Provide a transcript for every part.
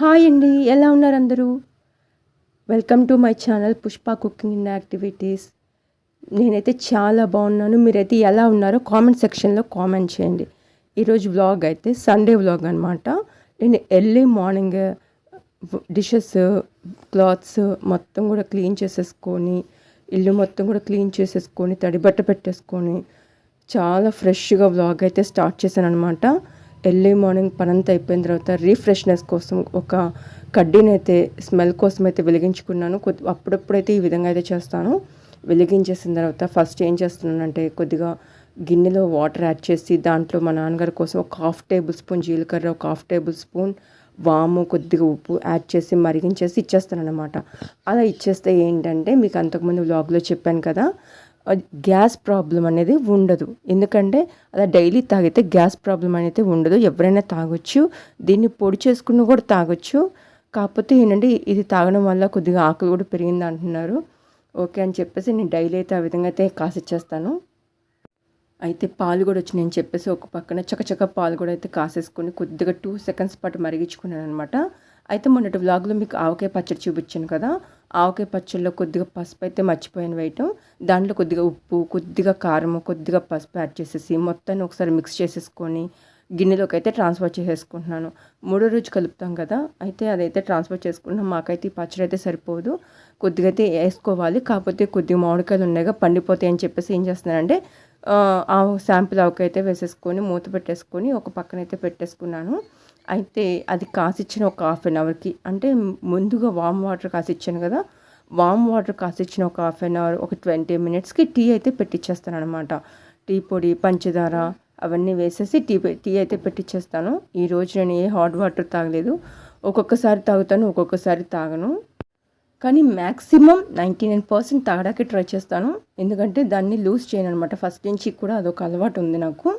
Hi అండి ఎలా ఉన్నారు అందరూ? Welcome to my channel Pushpa cooking in activities నేనైతే చాలా బాగున్నాను. మీరైతే ఎలా ఉన్నారో కామెంట్ సెక్షన్లో కామెంట్ చేయండి. ఈరోజు వ్లాగ్ అయితే సండే వ్లాగ్ అనమాట నేను ఎర్లీ మార్నింగ్ డిషెస్ క్లాత్స్ మొత్తం కూడా క్లీన్ చేసేసుకొని ఇల్లు మొత్తం కూడా క్లీన్ చేసేసుకొని తడిబట్ట పెట్టేసుకొని చాలా ఫ్రెష్గా వ్లాగ్ అయితే స్టార్ట్ చేశాను అనమాట ఎర్లీ మార్నింగ్ పనంతా అయిపోయిన తర్వాత రీఫ్రెష్నెస్ కోసం ఒక కడ్డీనైతే స్మెల్ కోసం అయితే వెలిగించుకున్నాను. కొద్ది అప్పుడప్పుడైతే ఈ విధంగా అయితే చేస్తాను. వెలిగించేసిన తర్వాత ఫస్ట్ ఏం చేస్తున్నానంటే కొద్దిగా గిన్నెలో వాటర్ యాడ్ చేసి దాంట్లో మా నాన్నగారి కోసం ఒక హాఫ్ టేబుల్ స్పూన్ జీలకర్ర ఒక హాఫ్ టేబుల్ స్పూన్ వాము కొద్దిగా ఉప్పు యాడ్ చేసి మరిగించేసి ఇచ్చేస్తాను అనమాట అలా ఇచ్చేస్తే ఏంటంటే మీకు అంతకుముందు వ్లాగ్లో చెప్పాను కదా గ్యాస్ ప్రాబ్లం అనేది ఉండదు. ఎందుకంటే అలా డైలీ తాగితే గ్యాస్ ప్రాబ్లం అనేది ఉండదు. ఎవరైనా తాగొచ్చు దీన్ని పొడి చేసుకుని కూడా తాగొచ్చు. కాకపోతే ఏంటంటే ఇది తాగడం వల్ల కొద్దిగా ఆకలి కూడా పెరిగింది అంటున్నారు. ఓకే అని చెప్పేసి నేను డైలీ అయితే ఆ విధంగా అయితే కాసిచ్చేస్తాను. అయితే పాలు కూడా వచ్చి నేను చెప్పేసి ఒక పక్కన చకచక పాలు కూడా అయితే కాసేసుకొని కొద్దిగా టూ సెకండ్స్ పాటు మరిగించుకున్నాను అనమాట అయితే మొన్నటి వ్లాగ్లో మీకు ఆవకాయ పచ్చడి చూపించాను కదా ఆవకాయ పచ్చడిలో కొద్దిగా పసుపు అయితే మర్చిపోయాను వేయటం. దాంట్లో కొద్దిగా ఉప్పు కొద్దిగా కారం కొద్దిగా పసుపు యాడ్ చేసేసి మొత్తాన్ని ఒకసారి మిక్స్ చేసేసుకొని గిన్నెలోకి అయితే ట్రాన్స్ఫర్ చేసేసుకుంటున్నాను. మూడో రోజు కలుపుతాం కదా అయితే అదైతే ట్రాన్స్ఫర్ చేసుకుంటున్నాం మాకైతే ఈ పచ్చడి అయితే సరిపోదు. కొద్దిగా అయితే వేసుకోవాలి. కాకపోతే కొద్దిగా మామిడికాయలు ఉన్నాయిగా పండిపోతాయి అని చెప్పేసి ఏం చేస్తున్నానంటే ఆ శాంపుల్ ఆవకాయ అయితే వేసేసుకొని మూత పెట్టేసుకొని ఒక పక్కన అయితే పెట్టేసుకున్నాను. అయితే అది కాసిచ్చిన ఒక హాఫ్ అన్ అవర్కి అంటే ముందుగా వామ్ వాటర్ కాసిచ్చాను కదా వామ్ వాటర్ కాసిచ్చిన ఒక హాఫ్ అన్ అవర్ ఒక ట్వంటీ మినిట్స్కి టీ అయితే పెట్టిచ్చేస్తాను అనమాట టీ పొడి పంచదార అవన్నీ వేసేసి టీ టీ అయితే పెట్టిచ్చేస్తాను. ఈరోజు నేను ఏ హాట్ వాటర్ తాగలేదు. ఒక్కొక్కసారి తాగుతాను ఒక్కొక్కసారి తాగను. కానీ మ్యాక్సిమం నైంటీ నైన్ పర్సెంట్ తాగడానికి ట్రై చేస్తాను. ఎందుకంటే దాన్ని లూజ్ చేయను అనమాట ఫస్ట్ నుంచి కూడా అదొక అలవాటు ఉంది నాకు.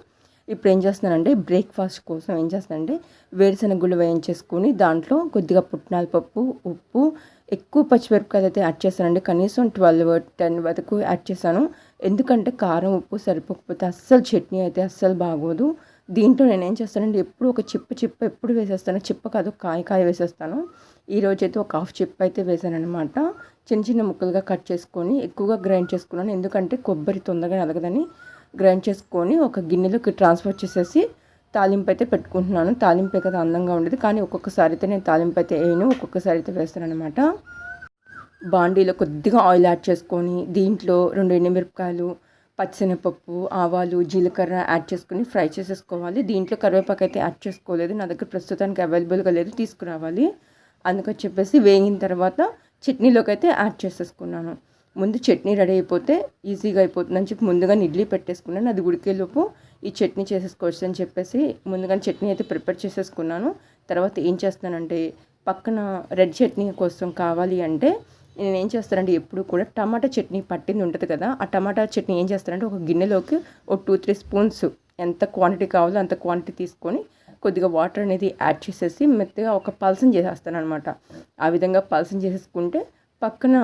ఇప్పుడు ఏం చేస్తున్నానంటే బ్రేక్ఫాస్ట్ కోసం ఏం చేస్తానంటే వేరుశనగ గుళ్ళు వేయించేసుకొని దాంట్లో కొద్దిగా పుట్నాల పప్పు ఉప్పు ఎక్కువ పచ్చిమిరపకాయలు అయితే యాడ్ చేశానండి కనీసం ట్వెల్వ్ టెన్ వరకు యాడ్ చేశాను ఎందుకంటే కారం ఉప్పు సరిపోకపోతే అస్సలు చట్నీ అయితే అస్సలు బాగోదు. దీంట్లో నేను ఏం చేస్తానంటే ఎప్పుడు ఒక చిప్ప చిప్ప ఎప్పుడు వేసేస్తాను. చిప్ప కాదు కాయ కాయ వేసేస్తాను. ఈరోజు అయితే ఒక హాఫ్ చిప్ అయితే వేసాను అనమాట చిన్న చిన్న ముక్కలుగా కట్ చేసుకొని ఎక్కువగా గ్రైండ్ చేసుకున్నాను. ఎందుకంటే కొబ్బరి తొందరగా నలగదని గ్రైండ్ చేసుకొని ఒక గిన్నెలోకి ట్రాన్స్ఫర్ చేసేసి తాలింపు అయితే పెట్టుకుంటున్నాను. తాలింపు కదా అందంగా ఉండేది. కానీ ఒక్కొక్కసారి అయితే నేను తాలింపు అయితే వేయను. ఒక్కొక్కసారి అయితే వేస్తాను అనమాట బాండీలో కొద్దిగా ఆయిల్ యాడ్ చేసుకొని దీంట్లో రెండు ఎండుమిరపకాయలు పచ్చిశనగపప్పు ఆవాలు జీలకర్ర యాడ్ చేసుకుని ఫ్రై చేసేసుకోవాలి. దీంట్లో కరివేపాకు అయితే యాడ్ చేసుకోలేదు. నా దగ్గర ప్రస్తుతానికి అవైలబుల్గా లేదు. తీసుకురావాలి. అందుకని చెప్పేసి వేగిన తర్వాత చట్నీలోకి అయితే యాడ్ చేసేసుకున్నాను. ముందు చట్నీ రెడీ అయిపోతే ఈజీగా అయిపోతుంది అని చెప్పి ముందుగా ఇడ్లీ పెట్టేసుకున్నాను. అది ఉడికేలోపు ఈ చట్నీ చేసేసుకోవచ్చు అని చెప్పేసి ముందుగా చట్నీ అయితే ప్రిపేర్ చేసేసుకున్నాను. తర్వాత ఏం చేస్తానంటే పక్కన రెడ్ చట్నీ కోసం కావాలి అంటే నేను ఏం చేస్తానంటే ఎప్పుడు కూడా టమాటా చట్నీ పట్టింది ఉంటుంది కదా ఆ టమాటా చట్నీ ఏం చేస్తానంటే ఒక గిన్నెలోకి ఒక టూ త్రీ స్పూన్స్ ఎంత క్వాంటిటీ కావాలో అంత క్వాంటిటీ తీసుకొని కొద్దిగా వాటర్ అనేది యాడ్ చేసేసి మెత్తగా ఒక పల్సం చేసేస్తాను అనమాట ఆ విధంగా పల్సం చేసేసుకుంటే పక్కన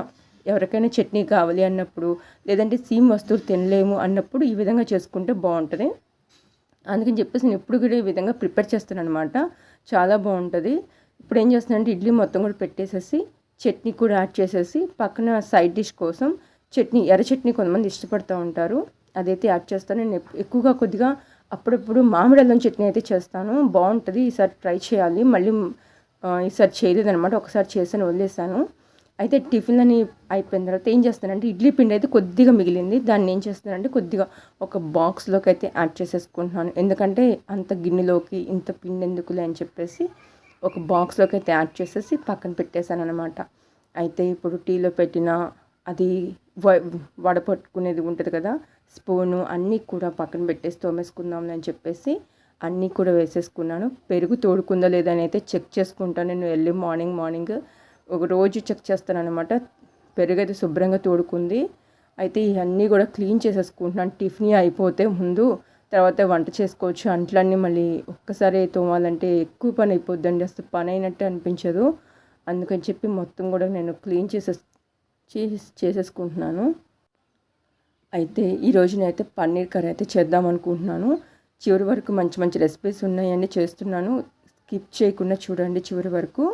ఎవరికైనా చట్నీ కావాలి అన్నప్పుడు లేదంటే సీమ్ వస్తువులు తినలేము అన్నప్పుడు ఈ విధంగా చేసుకుంటే బాగుంటుంది. అందుకని చెప్పేసి నేను ఎప్పుడు కూడా ఈ విధంగా ప్రిపేర్ చేస్తాను అనమాట చాలా బాగుంటుంది. ఇప్పుడు ఏం చేస్తున్నానంటే ఇడ్లీ మొత్తం కూడా పెట్టేసేసి చట్నీ కూడా యాడ్ చేసేసి పక్కన సైడ్ డిష్ కోసం చట్నీ ఎర్ర చట్నీ కొంతమంది ఇష్టపడుతూ ఉంటారు. అదైతే యాడ్ చేస్తాను. నేను ఎక్కువగా కొద్దిగా అప్పుడప్పుడు మామిడి అల్లం చట్నీ అయితే చేస్తాను. బాగుంటుంది. ఈసారి ట్రై చేయాలి. మళ్ళీ ఈసారి చేయలేదనమాట ఒకసారి చేసాను వదిలేసాను అయితే టిఫిన్ అని అయిపోయిన తర్వాత ఏం చేస్తానంటే ఇడ్లీ పిండి అయితే కొద్దిగా మిగిలింది. దాన్ని ఏం చేస్తానంటే కొద్దిగా ఒక బాక్స్లోకి అయితే యాడ్ చేసేసుకుంటున్నాను. ఎందుకంటే అంత గిన్నెలోకి ఇంత పిండి ఎందుకులే అని చెప్పేసి ఒక బాక్స్లోకి అయితే యాడ్ చేసేసి పక్కన పెట్టేశాను అనమాట అయితే ఇప్పుడు టీలో పెట్టిన అది వడపట్టుకునేది ఉంటుంది కదా స్పూను అన్నీ కూడా పక్కన పెట్టేసి తోమేసుకుందాం అని చెప్పేసి అన్నీ కూడా వేసేసుకున్నాను. పెరుగు తోడుకుందా లేదని అయితే చెక్ చేసుకుంటాను. నేను ఎర్లీ మార్నింగ్ మార్నింగ్ ఒక రోజు చెక్ చేస్తాను అనమాట శుభ్రంగా తోడుకుంది. అయితే ఇవన్నీ కూడా క్లీన్ చేసేసుకుంటున్నాను. టిఫిన్ అయిపోతే ముందు తర్వాత వంట చేసుకోవచ్చు. అంట్లన్నీ మళ్ళీ ఒక్కసారి తోమాలంటే ఎక్కువ పని అయిపోద్దండి. అసలు పని అయినట్టు అనిపించదు. అందుకని చెప్పి మొత్తం కూడా నేను క్లీన్ చేసేస్ చేసేసుకుంటున్నాను. అయితే ఈ రోజునైతే పన్నీర్ కర్రీ అయితే చేద్దాం అనుకుంటున్నాను. చివరి వరకు మంచి మంచి రెసిపీస్ ఉన్నాయని చేస్తున్నాను. స్కిప్ చేయకుండా చూడండి చివరి వరకు.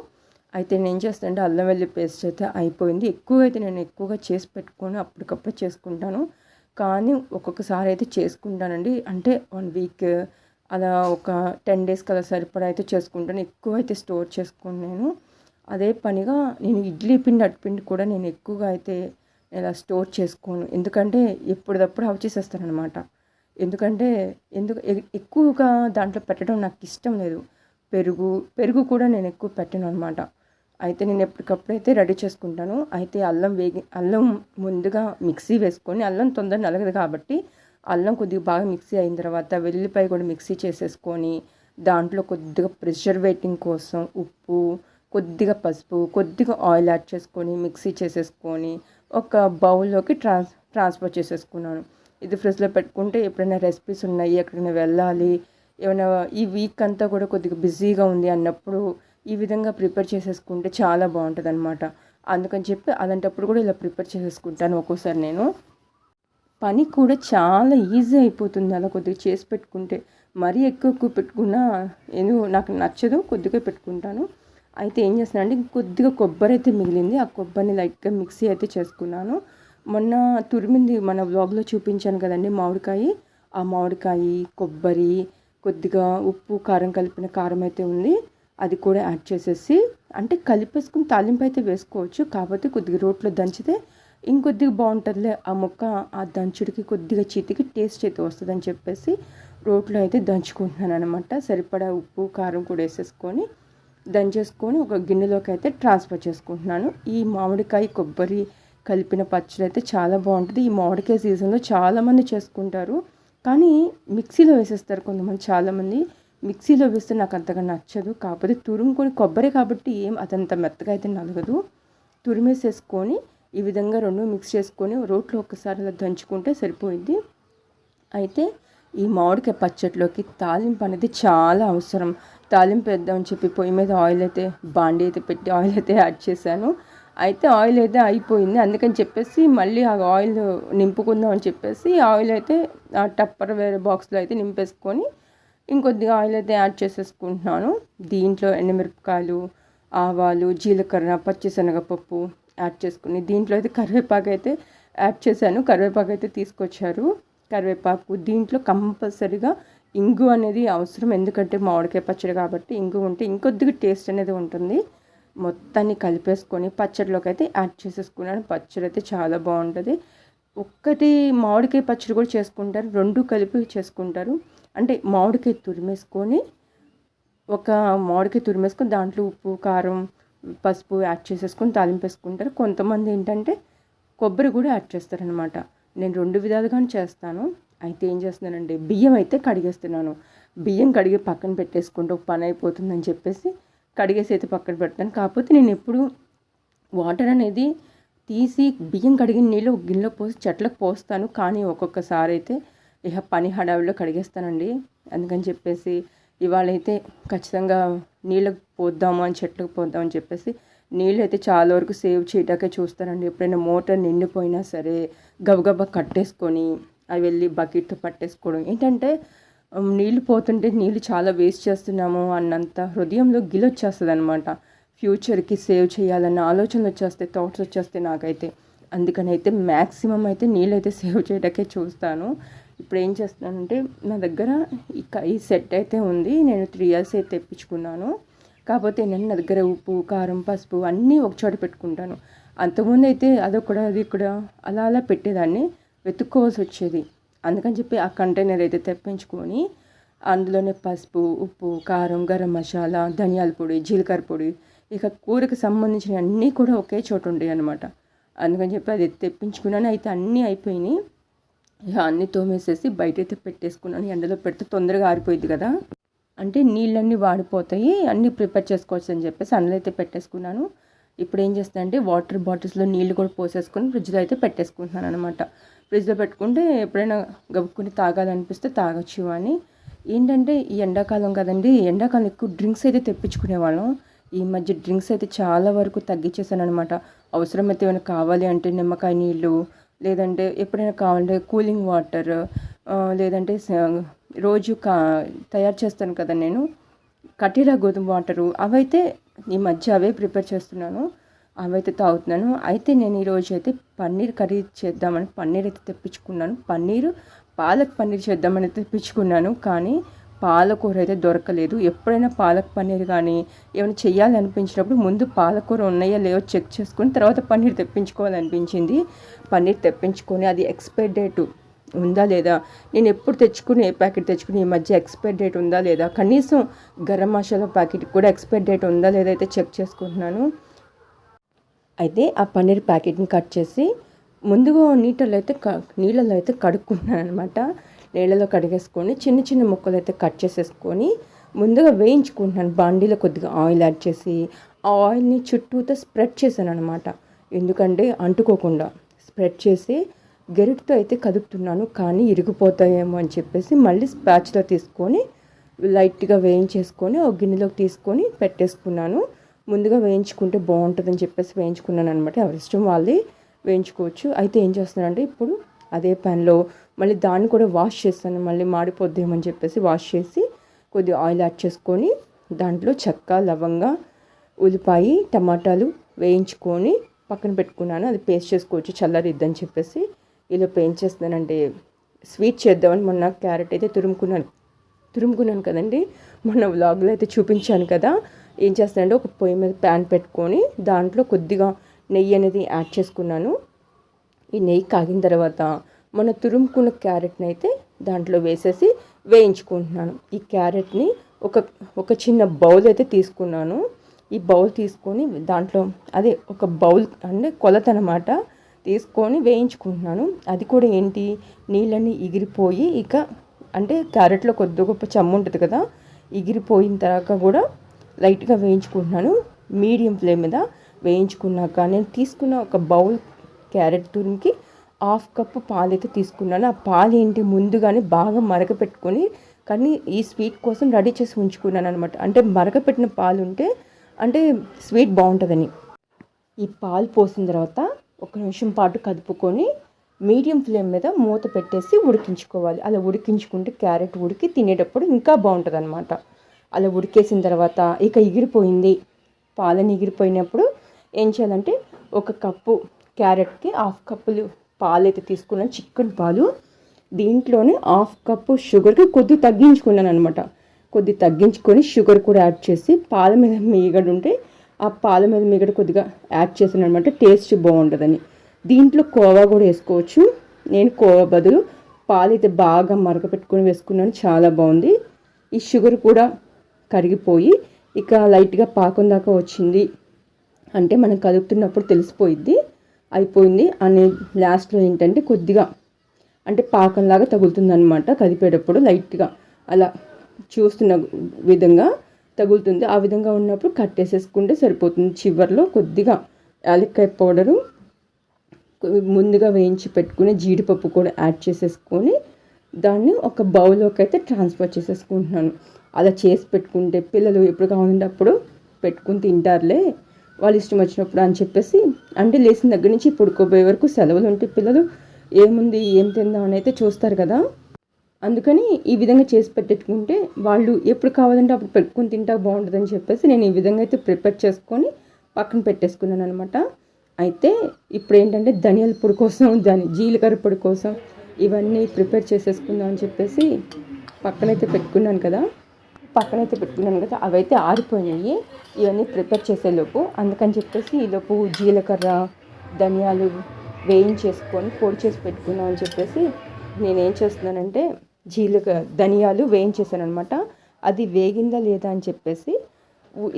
అయితే నేను ఏం చేస్తానంటే అల్లం వెల్లి పేస్ట్ అయితే అయిపోయింది. ఎక్కువగా అయితే నేను ఎక్కువగా చేసి పెట్టుకొని అప్పటికప్పుడు చేసుకుంటాను. కానీ ఒక్కొక్కసారి అయితే చేసుకుంటానండి. అంటే వన్ వీక్ అలా ఒక టెన్ డేస్కి అలా సరిపడా అయితే చేసుకుంటాను. ఎక్కువ అయితే స్టోర్ చేసుకోను నేను. అదే పనిగా నేను ఇడ్లీ పిండి అట్టుపిండి కూడా నేను ఎక్కువగా అయితే ఇలా స్టోర్ చేసుకోను. ఎందుకంటే ఎప్పటిదప్పుడు అవి చేసేస్తాను అనమాట ఎందుకంటే ఎందుకు ఎక్కువగా దాంట్లో పెట్టడం నాకు ఇష్టం లేదు. పెరుగు పెరుగు కూడా నేను ఎక్కువ పెట్టను అనమాట అయితే నేను ఎప్పటికప్పుడు అయితే రెడీ చేసుకుంటాను అయితే అల్లం వేగి అల్లం ముందుగా మిక్సీ వేసుకొని అల్లం తొందర నలగదు కాబట్టి అల్లం కొద్దిగా బాగా మిక్సీ అయిన తర్వాత వెల్లిపాయ కూడా మిక్సీ చేసేసుకొని దాంట్లో కొద్దిగా ప్రిజర్వేటింగ్ కోసం ఉప్పు కొద్దిగా పసుపు కొద్దిగా ఆయిల్ యాడ్ చేసుకొని మిక్సీ చేసేసుకొని ఒక బౌల్లోకి ట్రాన్స్ ట్రాన్స్ఫర్ చేసేసుకున్నాను. ఇది ఫ్రిడ్జ్లో పెట్టుకుంటే ఎప్పుడైనా రెసిపీస్ ఉన్నాయి ఎక్కడైనా వెళ్ళాలి ఏమైనా ఈ వీక్ అంతా కూడా కొద్దిగా బిజీగా ఉంది అన్నప్పుడు ఈ విధంగా ప్రిపేర్ చేసేసుకుంటే చాలా బాగుంటుంది అనమాట అందుకని చెప్పి అలాంటప్పుడు కూడా ఇలా ప్రిపేర్ చేసేసుకుంటాను ఒక్కోసారి నేను. పని కూడా చాలా ఈజీ అయిపోతుంది అలా కొద్దిగా చేసి పెట్టుకుంటే. మరీ ఎక్కువ ఎక్కువ పెట్టుకున్నా ఏదో నాకు నచ్చదు కొద్దిగా పెట్టుకుంటాను. అయితే ఏం చేస్తున్నానంటే కొద్దిగా కొబ్బరి అయితే మిగిలింది. ఆ కొబ్బరిని లైట్గా మిక్సీ అయితే చేసుకున్నాను. మొన్న తురిమింది మన బ్లాగ్లో చూపించాను కదండి మామిడికాయ. ఆ మామిడికాయ కొబ్బరి కొద్దిగా ఉప్పు కారం కలిపిన కారం అయితే ఉంది. అది కూడా యాడ్ చేసేసి అంటే కలిపేసుకుని తాలింపు అయితే వేసుకోవచ్చు. కాకపోతే కొద్దిగా రోట్లో దంచితే ఇంకొద్దిగా బాగుంటుందిలే ఆ ముక్క ఆ దంచుడికి కొద్దిగా చేతికి టేస్ట్ అయితే వస్తుందని చెప్పేసి రోట్లో అయితే దంచుకుంటున్నాను అనమాట సరిపడా ఉప్పు కారం కూడా వేసేసుకొని దంచేసుకొని ఒక గిన్నెలోకి అయితే ట్రాన్స్ఫర్ చేసుకుంటున్నాను. ఈ మామిడికాయ కొబ్బరి కలిపిన పచ్చడి అయితే చాలా బాగుంటుంది. ఈ మామిడికాయ సీజన్లో చాలామంది చేసుకుంటారు. కానీ మిక్సీలో వేసేస్తారు కొంతమంది చాలామంది మిక్సీలో వేస్తే నాకు అంతగా నచ్చదు. కాకపోతే తురుముకొని కొబ్బరి కాబట్టి ఏం అదంత మెత్తగా అయితే నలగదు. తురిమేసేసుకొని ఈ విధంగా రెండు మిక్స్ చేసుకొని రోట్లో ఒకసారి అలా దంచుకుంటే సరిపోయింది అయితే ఈ మామిడికాయ పచ్చట్లోకి తాలింపు అనేది చాలా అవసరం. తాలింపు వేద్దామని చెప్పి పొయ్యి మీద ఆయిల్ అయితే బాండీ అయితే పెట్టి ఆయిల్ అయితే యాడ్ చేశాను. అయితే ఆయిల్ అయితే అయిపోయింది. అందుకని చెప్పేసి మళ్ళీ ఆ ఆయిల్ నింపుకుందాం అని చెప్పేసి ఆయిల్ అయితే ఆ టప్పర్ వేరే బాక్స్లో అయితే నింపేసుకొని ఇంకొద్దిగా ఆయిల్ అయితే యాడ్ చేసేసుకుంటున్నాను. దీంట్లో ఎండుమిరపకాయలు ఆవాలు జీలకర్ర పచ్చిశనగపప్పు యాడ్ చేసుకుని దీంట్లో అయితే కరివేపాకు అయితే యాడ్ చేశాను. కరివేపాకు అయితే తీసుకొచ్చారు. కరివేపాకు దీంట్లో కంపల్సరీగా ఇంగు అనేది అవసరం. ఎందుకంటే మామిడికాయ పచ్చడి కాబట్టి ఇంగు ఉంటే ఇంకొద్దిగా టేస్ట్ అనేది ఉంటుంది. మొత్తాన్ని కలిపేసుకొని పచ్చడిలోకి అయితే యాడ్ చేసేసుకున్నాను. పచ్చడి అయితే చాలా బాగుంటుంది. ఒక్కటి మామిడికాయ పచ్చడి కూడా చేసుకుంటారు. రెండు కలిపి చేసుకుంటారు. అంటే మామిడికాయ తురిమేసుకొని ఒక మామిడికాయ తురిమేసుకొని దాంట్లో ఉప్పు కారం పసుపు యాడ్ చేసేసుకొని తాలింపు వేసుకుంటారు కొంతమంది ఏంటంటే కొబ్బరి కూడా యాడ్ చేస్తారనమాట నేను రెండు విధాలుగానే చేస్తాను. అయితే ఏం చేస్తున్నానండి బియ్యం అయితే కడిగేస్తున్నాను. బియ్యం కడిగి పక్కన పెట్టేసుకుంటే ఒక పని అయిపోతుందని చెప్పేసి కడిగేసి అయితే పక్కన పెడతాను. కాకపోతే నేను ఎప్పుడు వాటర్ అనేది తీసి బియ్యం కడిగిన నీళ్ళు గిన్నెలో పోసి చెట్లకు పోస్తాను. కానీ ఒక్కొక్కసారి అయితే ఇక పని హడావిలో కడిగేస్తానండి. అందుకని చెప్పేసి ఇవాళైతే ఖచ్చితంగా నీళ్ళకు పోద్దాము అని చెట్లకు పోద్దామని చెప్పేసి నీళ్ళు అయితే చాలా వరకు సేవ్ చేయటాకే చూస్తానండి. ఎప్పుడైనా మోటార్ నిండిపోయినా సరే గబగబా కట్టేసుకొని అవి వెళ్ళి బకెట్ పట్టేసుకోవడం. ఏంటంటే నీళ్ళు పోతుంటే నీళ్ళు చాలా వేస్ట్ చేస్తున్నాము అన్నంత హృదయంలో గిలొచ్చేస్తుంది అనమాట ఫ్యూచర్కి సేవ్ చేయాలన్న ఆలోచనలు వచ్చేస్తాయి థాట్స్ వచ్చేస్తాయి నాకైతే. అందుకని అయితే మ్యాక్సిమం అయితే నీళ్ళు అయితే సేవ్ చేయడానికే చూస్తాను. ఇప్పుడు ఏం చేస్తున్నానంటే నా దగ్గర ఇక ఈ సెట్ అయితే ఉంది నేను త్రీ ఇయర్స్ అయితే తెప్పించుకున్నాను. కాకపోతే నేను నా దగ్గర ఉప్పు కారం పసుపు అన్నీ ఒక చోట పెట్టుకుంటాను. అంతకుముందు అయితే అదొక్కడ అది ఇక్కడ అలా అలా పెట్టేదాన్ని వెతుక్కోవాల్సి వచ్చేది. అందుకని చెప్పి ఆ కంటైనర్ అయితే తెప్పించుకొని అందులోనే పసుపు ఉప్పు కారం గరం మసాలా ధనియాల పొడి జీలకర్ర పొడి ఇక కూరకు సంబంధించిన అన్నీ కూడా ఒకే చోట ఉండేవి అనమాట అందుకని చెప్పి అది తెప్పించుకున్నాను. అయితే అన్నీ అయిపోయినాయి. ఇక అన్నీ తోమేసేసి బయట అయితే పెట్టేసుకున్నాను ఎండలో పెడితే తొందరగా ఆరిపోయింది కదా. అంటే నీళ్ళన్నీ వాడిపోతాయి. అన్నీ ప్రిపేర్ చేసుకోవచ్చు అని చెప్పేసి అందులో అయితే పెట్టేసుకున్నాను. ఇప్పుడు ఏం చేస్తాను అంటే వాటర్ బాటిల్స్లో నీళ్ళు కూడా పోసేసుకొని ఫ్రిడ్జ్లో అయితే పెట్టేసుకుంటున్నాను అనమాట ఫ్రిడ్జ్లో పెట్టుకుంటే ఎప్పుడైనా గబుక్కుని తాగాలనిపిస్తే తాగొచ్చు అని. ఏంటంటే ఈ ఎండాకాలం కదండి. ఎండాకాలం ఎక్కువ డ్రింక్స్ అయితే తెప్పించుకునేవాళ్ళం ఈ మధ్య డ్రింక్స్ అయితే చాలా వరకు తగ్గించేసాను అనమాట అవసరమైతే ఏమైనా కావాలి అంటే నిమ్మకాయ నీళ్ళు లేదంటే ఎప్పుడైనా కావాలంటే కూలింగ్ వాటర్ లేదంటే రోజు కా తయారు చేస్తాను కదా నేను. కటీరా గోధుమ వాటరు అవైతే ఈ మధ్య అవే ప్రిపేర్ చేస్తున్నాను. అవైతే తాగుతున్నాను. అయితే నేను ఈరోజు అయితే పన్నీర్ కర్రీ చేద్దామని పన్నీర్ అయితే తెప్పించుకున్నాను. పన్నీరు పాలక్ పన్నీర్ చేద్దామని తెప్పించుకున్నాను. కానీ పాలకూర అయితే దొరకలేదు. ఎప్పుడైనా పాలక్ పన్నీర్ కానీ ఏమైనా చేయాలనిపించినప్పుడు ముందు పాలకూర ఉన్నాయో లేవో చెక్ చేసుకుని తర్వాత పన్నీర్ తెప్పించుకోవాలనిపించింది. పన్నీర్ తెప్పించుకొని అది ఎక్స్పైర్ డేట్ ఉందా లేదా? నేను ఎప్పుడు తెచ్చుకుని ఏ ప్యాకెట్ తెచ్చుకుని ఈ మధ్య ఎక్స్పైర్ డేట్ ఉందా లేదా? కనీసం గరం మసాలా ప్యాకెట్ కూడా ఎక్స్పైర్ డేట్ ఉందా లేదా అయితే చెక్ చేసుకుంటున్నాను. అయితే ఆ పన్నీర్ ప్యాకెట్ని కట్ చేసి ముందుగా నీటిలో అయితే క నీళ్ళలో అయితే కడుక్కున్నాను అనమాట నీళ్ళలో కడిగేసుకొని చిన్న చిన్న ముక్కలు అయితే కట్ చేసేసుకొని ముందుగా వేయించుకుంటున్నాను. బాండీలో కొద్దిగా ఆయిల్ యాడ్ చేసి ఆ ఆయిల్ని చుట్టూతో స్ప్రెడ్ చేశాను అనమాట ఎందుకంటే అంటుకోకుండా స్ప్రెడ్ చేసి గెరిటితో అయితే కదుపుతున్నాను కానీ ఇరిగిపోతాయేమో అని చెప్పేసి మళ్ళీ స్పాచ్లో తీసుకొని లైట్గా వేయించేసుకొని ఒక గిన్నెలోకి తీసుకొని పెట్టేసుకున్నాను. ముందుగా వేయించుకుంటే బాగుంటుందని చెప్పేసి వేయించుకున్నాను అనమాట ఎవరి ఇష్టం వాళ్ళే వేయించుకోవచ్చు. అయితే ఏం చేస్తున్నానంటే ఇప్పుడు అదే ప్యాన్లో మళ్ళీ దాన్ని కూడా వాష్ చేస్తాను. మళ్ళీ మాడిపోద్దేమని చెప్పేసి వాష్ చేసి కొద్దిగా ఆయిల్ యాడ్ చేసుకొని దాంట్లో చెక్క లవంగా ఉల్లిపాయ టమాటాలు వేయించుకొని పక్కన పెట్టుకున్నాను. అది పేస్ట్ చేసుకోవచ్చు చల్లరిద్దని చెప్పేసి ఇలా పేస్ట్ చేస్తున్నానంటే స్వీట్ చేద్దామని మొన్న క్యారెట్ అయితే తురుముకున్నాను. తురుముకున్నాను కదండి. మొన్న వ్లాగ్లో అయితే చూపించాను కదా. ఏం చేస్తానంటే ఒక పొయ్యి మీద ప్యాన్ పెట్టుకొని దాంట్లో కొద్దిగా నెయ్యి అనేది యాడ్ చేసుకున్నాను. ఈ నెయ్యి కాగిన తర్వాత మన తురుముకున్న క్యారెట్ని అయితే దాంట్లో వేసేసి వేయించుకుంటున్నాను. ఈ క్యారెట్ని ఒక ఒక చిన్న బౌల్ అయితే తీసుకున్నాను. ఈ బౌల్ తీసుకొని దాంట్లో అదే ఒక బౌల్ అంటే కొలత అనమాట తీసుకొని వేయించుకుంటున్నాను. అది కూడా ఏంటి? నీళ్ళని ఎగిరిపోయి ఇక అంటే క్యారెట్లో కొద్ది గొప్ప చెమ్ము ఉంటుంది కదా ఎగిరిపోయిన తర్వాత కూడా లైట్గా వేయించుకుంటున్నాను. మీడియం ఫ్లేమ్ మీద వేయించుకున్నాక నేను తీసుకున్న ఒక బౌల్ క్యారెట్ తురికి హాఫ్ కప్పు పాలు అయితే తీసుకున్నాను. ఆ పాలు ఏంటి? ముందుగానే బాగా మరగపెట్టుకొని కానీ ఈ స్వీట్ కోసం రెడీ చేసి ఉంచుకున్నాను అనమాట అంటే మరగపెట్టిన పాలు ఉంటే అంటే స్వీట్ బాగుంటుందని. ఈ పాలు పోసిన తర్వాత ఒక నిమిషం పాటు కదుపుకొని మీడియం ఫ్లేమ్ మీద మూత పెట్టేసి ఉడికించుకోవాలి. అలా ఉడికించుకుంటే క్యారెట్ ఉడికి తినేటప్పుడు ఇంకా బాగుంటుంది అనమాట అలా ఉడికేసిన తర్వాత ఇక ఎగిరిపోయింది. పాలని ఎగిరిపోయినప్పుడు ఏం చేయాలంటే ఒక కప్పు క్యారెట్కి హాఫ్ కప్పులు పాలు అయితే తీసుకున్నాను చికెన్ పాలు. దీంట్లోనే హాఫ్ కప్పు షుగర్కి కొద్ది తగ్గించుకున్నాను అనమాట కొద్ది తగ్గించుకొని షుగర్ కూడా యాడ్ చేసి పాల మీద మీగడ ఉంటే ఆ పాల మీద మీగడ కొద్దిగా యాడ్ చేసాను అనమాట టేస్ట్ బాగుంటుందని దీంట్లో కోవా కూడా వేసుకోవచ్చు. నేను కోవా బదులు పాలు అయితే బాగా మరకపెట్టుకొని వేసుకున్నాను. చాలా బాగుంది. ఈ షుగర్ కూడా కరిగిపోయి ఇక లైట్గా పాకం దాకా వచ్చింది. అంటే మనం కదుపుతున్నప్పుడు తెలిసిపోయిద్ది. అయిపోయింది. అనే లాస్ట్లో ఏంటంటే కొద్దిగా అంటే పాకంలాగా తగులుతుందనమాట కదిపేటప్పుడు లైట్గా. అలా చూస్తున్న విధంగా తగులుతుంది. ఆ విధంగా ఉన్నప్పుడు కట్టేసేసుకుంటే సరిపోతుంది. చివరిలో కొద్దిగా యాలక్కాయ పౌడరు ముందుగా వేయించి పెట్టుకుని జీడిపప్పు కూడా యాడ్ చేసేసుకొని దాన్ని ఒక బౌల్లోకి అయితే ట్రాన్స్ఫర్ చేసేసుకుంటున్నాను. అలా చేసి పెట్టుకుంటే పిల్లలు ఎప్పుడు కావాలంటే అప్పుడు పెట్టుకుని తింటారులే. వాళ్ళ ఇష్టం వచ్చినప్పుడు అని చెప్పేసి అంటే లేచిన దగ్గర నుంచి పడుకోబోయే వరకు సెలవులు ఉంటే పిల్లలు ఏముంది ఏం తిందాం అని అయితే చూస్తారు కదా. అందుకని ఈ విధంగా చేసి పెట్టేట్టుకుంటే వాళ్ళు ఎప్పుడు కావాలంటే అప్పుడు పెట్టుకుని తింటా బాగుంటుందని చెప్పేసి నేను ఈ విధంగా అయితే ప్రిపేర్ చేసుకొని పక్కన పెట్టేసుకున్నాను అనమాట అయితే ఇప్పుడు ఏంటంటే ధనియాల పొడి కోసం దాని జీలకర్ర పొడి కోసం ఇవన్నీ ప్రిపేర్ చేసేసుకుందాం అని చెప్పేసి పక్కనైతే పెట్టుకున్నాను కదా. పక్కనైతే పెట్టుకున్నాను కదా అవైతే ఆరిపోయినాయి. ఇవన్నీ ప్రిపేర్ చేసేలోపు అందుకని చెప్పేసి ఈలోపు జీలకర్ర ధనియాలు వేయించేసుకొని పొడి చేసి పెట్టుకున్నాం అని చెప్పేసి నేనేం చేస్తున్నానంటే జీలకర్ర ధనియాలు వేయించేసాను అనమాట అది వేగిందా లేదా అని చెప్పేసి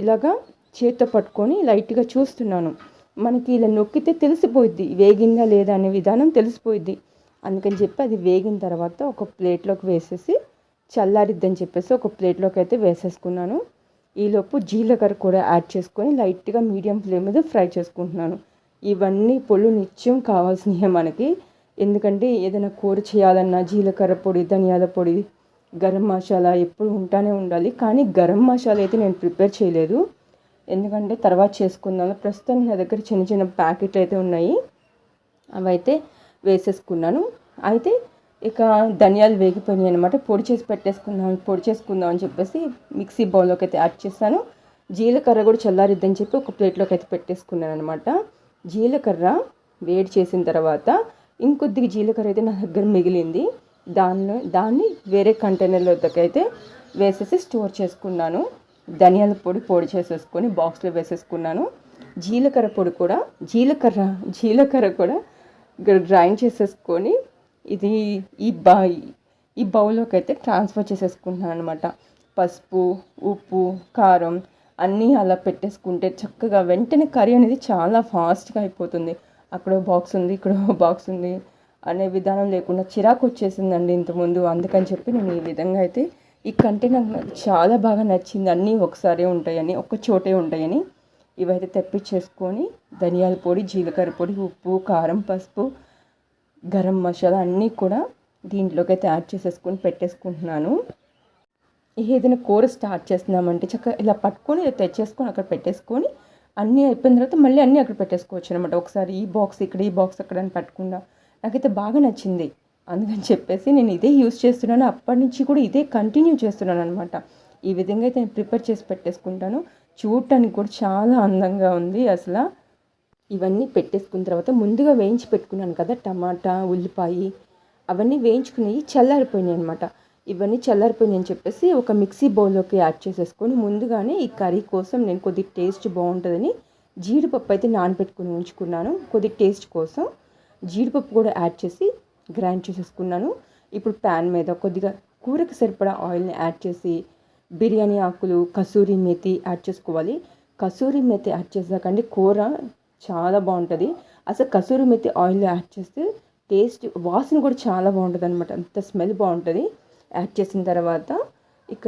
ఇలాగా చేత్తో పట్టుకొని లైట్గా చూస్తున్నాను. మనకి ఇలా నొక్కితే తెలిసిపోయిద్ది వేగిందా లేదా అనే విధానం తెలిసిపోయిద్ది. అందుకని చెప్పి అది వేగిన తర్వాత ఒక ప్లేట్లోకి వేసేసి చల్లారిద్దని చెప్పేసి ఒక ప్లేట్లోకి అయితే వేసేసుకున్నాను. ఈలోపు జీలకర్ర కూడా యాడ్ చేసుకొని లైట్గా మీడియం ఫ్లేమ్ మీద ఫ్రై చేసుకుంటున్నాను. ఇవన్నీ పొళ్ళు నిత్యం కావాల్సినవి మనకి. ఎందుకంటే ఏదైనా కూర చేయాలన్నా జీలకర్ర పొడి ధనియాల పొడి గరం మసాలా ఎప్పుడు ఉంటానే ఉండాలి. కానీ గరం మసాలా అయితే నేను ప్రిపేర్ చేయలేదు. ఎందుకంటే తర్వాత చేసుకున్నాను ప్రస్తుతం నా దగ్గర చిన్న చిన్న ప్యాకెట్లు అయితే ఉన్నాయి. అవైతే వేసేసుకున్నాను. అయితే ఇక ధనియాలు వేగిపోయినాయి అనమాట పొడి చేసి పెట్టేసుకుందాం పొడి చేసుకుందాం అని చెప్పేసి మిక్సీ బౌల్లోకి అయితే యాడ్ చేశాను. జీలకర్ర కూడా చల్లారిద్దని చెప్పి ఒక ప్లేట్లోకి అయితే పెట్టేసుకున్నాను అనమాట జీలకర్ర వేడి చేసిన తర్వాత ఇంకొద్దిగా జీలకర్ర అయితే నా దగ్గర మిగిలింది. దానిలో దాన్ని వేరే కంటైనర్లోకి అయితే వేసేసి స్టోర్ చేసుకున్నాను. ధనియాల పొడి పొడి చేసేసుకొని బాక్స్లో వేసేసుకున్నాను. జీలకర్ర పొడి కూడా జీలకర్ర జీలకర్ర కూడా గ్రైండ్ చేసేసుకొని ఇది ఈ బా ఈ బౌల్లోకి అయితే ట్రాన్స్ఫర్ చేసేసుకుంటున్నాను అనమాట పసుపు ఉప్పు కారం అన్నీ అలా పెట్టేసుకుంటే చక్కగా వెంటనే కర్రీ అనేది చాలా ఫాస్ట్గా అయిపోతుంది. అక్కడ బాక్స్ ఉంది ఇక్కడ బాక్స్ ఉంది అనే విధానం లేకుండా చిరాకు వచ్చేసిందండి ఇంతకుముందు. అందుకని చెప్పి నేను ఈ విధంగా అయితే ఈ కంటే నాకు చాలా బాగా నచ్చింది. అన్నీ ఒకసారే ఉంటాయని ఒక చోటే ఉంటాయని ఇవైతే తెప్పించేసుకొని ధనియాల పొడి జీలకర్ర పొడి ఉప్పు కారం పసుపు గరం మసాలా అన్నీ కూడా దీంట్లోకి అయితే యాడ్ చేసేసుకొని పెట్టేసుకుంటున్నాను. ఏదైనా కూర స్టార్ట్ చేస్తున్నామంటే చక్కగా ఇలా పట్టుకొని తెచ్చేసుకొని అక్కడ పెట్టేసుకొని అన్నీ అయిపోయిన తర్వాత మళ్ళీ అన్నీ అక్కడ పెట్టేసుకోవచ్చు అనమాట ఒకసారి ఈ బాక్స్ ఇక్కడ ఈ బాక్స్ అక్కడ అని పట్టకుండా నాకైతే బాగా నచ్చింది. అందుకని చెప్పేసి నేను ఇదే యూస్ చేస్తున్నాను. అప్పటి నుంచి కూడా ఇదే కంటిన్యూ చేస్తున్నాను అనమాట ఈ విధంగా అయితే నేను ప్రిపేర్ చేసి పెట్టేసుకుంటాను. చూడటానికి కూడా చాలా అందంగా ఉంది అసలు. ఇవన్నీ పెట్టేసుకున్న తర్వాత ముందుగా వేయించి పెట్టుకున్నాను కదా టమాటా ఉల్లిపాయ అవన్నీ వేయించుకునేవి చల్లారిపోయినాయి అనమాట ఇవన్నీ చల్లారిపోయినాయి అని చెప్పేసి ఒక మిక్సీ బౌల్లోకి యాడ్ చేసేసుకొని ముందుగానే ఈ కర్రీ కోసం నేను కొద్ది టేస్ట్ బాగుంటుందని జీడిపప్పు అయితే నానబెట్టుకుని ఉంచుకున్నాను. కొద్ది టేస్ట్ కోసం జీడిపప్పు కూడా యాడ్ చేసి గ్రైండ్ చేసేసుకున్నాను. ఇప్పుడు ప్యాన్ మీద కొద్దిగా కూరకు సరిపడా ఆయిల్ని యాడ్ చేసి బిర్యానీ ఆకులు కసూరి మేతి యాడ్ చేసుకోవాలి. కసూరి మేతి యాడ్ చేసాకండి కూర చాలా బాగుంటుంది. అసలు కసూరి మెత్తి ఆయిల్లో యాడ్ చేస్తే టేస్ట్ వాసన కూడా చాలా బాగుంటుంది అనమాట అంత స్మెల్ బాగుంటుంది. యాడ్ చేసిన తర్వాత ఇక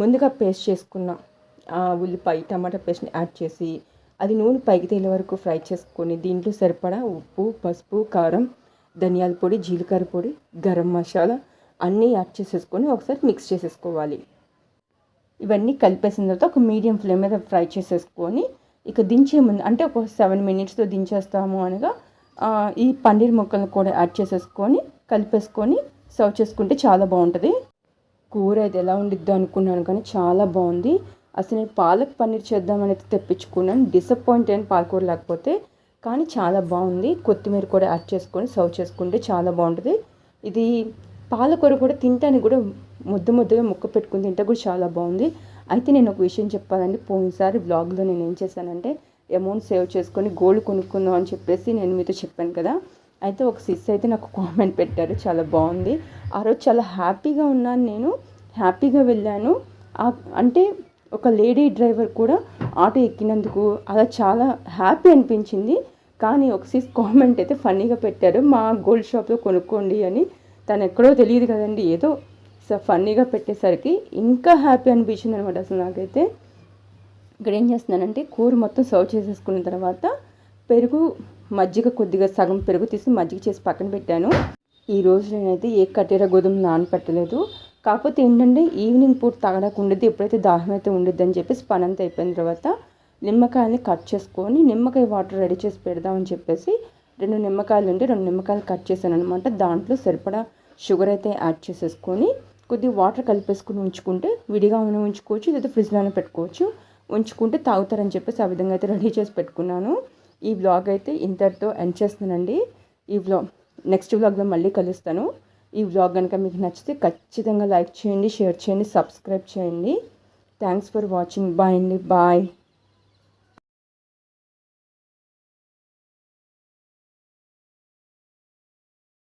ముందుగా పేస్ట్ చేసుకున్న ఉల్లిపాయ టమాటా పేస్ట్ని యాడ్ చేసి అది నూనె పైకి తేలే వరకు ఫ్రై చేసుకొని దీంట్లో సరిపడా ఉప్పు పసుపు కారం ధనియాల పొడి జీలకర్ర పొడి గరం మసాలా అన్నీ యాడ్ చేసేసుకొని ఒకసారి మిక్స్ చేసేసుకోవాలి. ఇవన్నీ కలిపేసిన తర్వాత ఒక మీడియం ఫ్లేమ్ మీద ఫ్రై చేసేసుకొని ఇక దించే ముందు అంటే ఒక సెవెన్ మినిట్స్తో దించేస్తాము అనగా ఈ పన్నీర్ ముక్కలను కూడా యాడ్ చేసేసుకొని కలిపేసుకొని సర్వ్ చేసుకుంటే చాలా బాగుంటుంది. కూర అయితే ఎలా ఉండిద్దో అనుకున్నాను కానీ చాలా బాగుంది. అసలు నేను పాలక్ పన్నీర్ చేద్దామని అయితే తెప్పించుకున్నాను. డిసప్పాయింట్ అయిన పాలకూర లేకపోతే కానీ చాలా బాగుంది. కొత్తిమీర కూడా యాడ్ చేసుకొని సర్వ్ చేసుకుంటే చాలా బాగుంటుంది. ఇది పాలకూర కూడా తింటానికి కూడా ముద్ద ముద్దగా ముక్క పెట్టుకుని తింటే కూడా చాలా బాగుంది. అయితే నేను ఒక విషయం చెప్పాలండి పోయినసారి బ్లాగ్లో నేను ఏం చేశానంటే అమౌంట్ సేవ్ చేసుకొని గోల్డ్ కొనుక్కుందాం అని చెప్పేసి నేను మీతో చెప్పాను కదా. అయితే ఒక సిస్ అయితే నాకు కామెంట్ పెట్టారు చాలా బాగుంది. ఆ రోజు చాలా హ్యాపీగా ఉన్నాను నేను హ్యాపీగా వెళ్ళాను. అంటే ఒక లేడీ డ్రైవర్ కూడా ఆటో ఎక్కినందుకు అలా చాలా హ్యాపీ అనిపించింది. కానీ ఒక సిస్ కామెంట్ అయితే ఫన్నీగా పెట్టారు మా గోల్డ్ షాప్లో కొనుక్కోండి అని. తను ఎక్కడో తెలియదు కదండి ఏదో ఫన్నీగా పెట్టేసరికి ఇంకా హ్యాపీ అనిపించింది అనమాట అసలు నాకైతే. ఇక్కడ ఏం చేస్తున్నానంటే కూర మొత్తం సర్వ్ చేసేసుకున్న తర్వాత పెరుగు మజ్జిగ కొద్దిగా సగం పెరుగు తీసి మజ్జిగ చేసి పక్కన పెట్టాను. ఈ రోజు నేనైతే ఏ కట్టెర గోధుమ నానపెట్టలేదు. కాకపోతే ఏంటంటే ఈవినింగ్ పూట తాగడానికి ఉండేది ఎప్పుడైతే దాహం అయితే ఉండేది అని చెప్పేసి పని అంతా అయిపోయిన తర్వాత నిమ్మకాయల్ని కట్ చేసుకొని నిమ్మకాయ వాటర్ రెడీ చేసి పెడదామని చెప్పేసి రెండు నిమ్మకాయలు ఉంటే రెండు నిమ్మకాయలు కట్ చేశాను అనమాట దాంట్లో సరిపడా షుగర్ అయితే యాడ్ చేసేసుకొని కొద్దిగా వాటర్ కలిపేసుకుని ఉంచుకుంటే విడిగా ఉన్న ఉంచుకోవచ్చు లేదా ఫ్రిడ్జ్లోనే పెట్టుకోవచ్చు. ఉంచుకుంటే తాగుతారని చెప్పేసి ఆ విధంగా అయితే రెడీ చేసి పెట్టుకున్నాను. ఈ వ్లాగ్ అయితే ఇంతటితో ఎండ్ చేస్తున్నానండి. ఈ వ్లాగ్ నెక్స్ట్ వ్లాగ్లో మళ్ళీ కలుస్తాను. ఈ వ్లాగ్ కనుక మీకు నచ్చితే ఖచ్చితంగా లైక్ చేయండి షేర్ చేయండి సబ్స్క్రైబ్ చేయండి. థ్యాంక్స్ ఫర్ వాచింగ్ బాయ్ అండి. బాయ్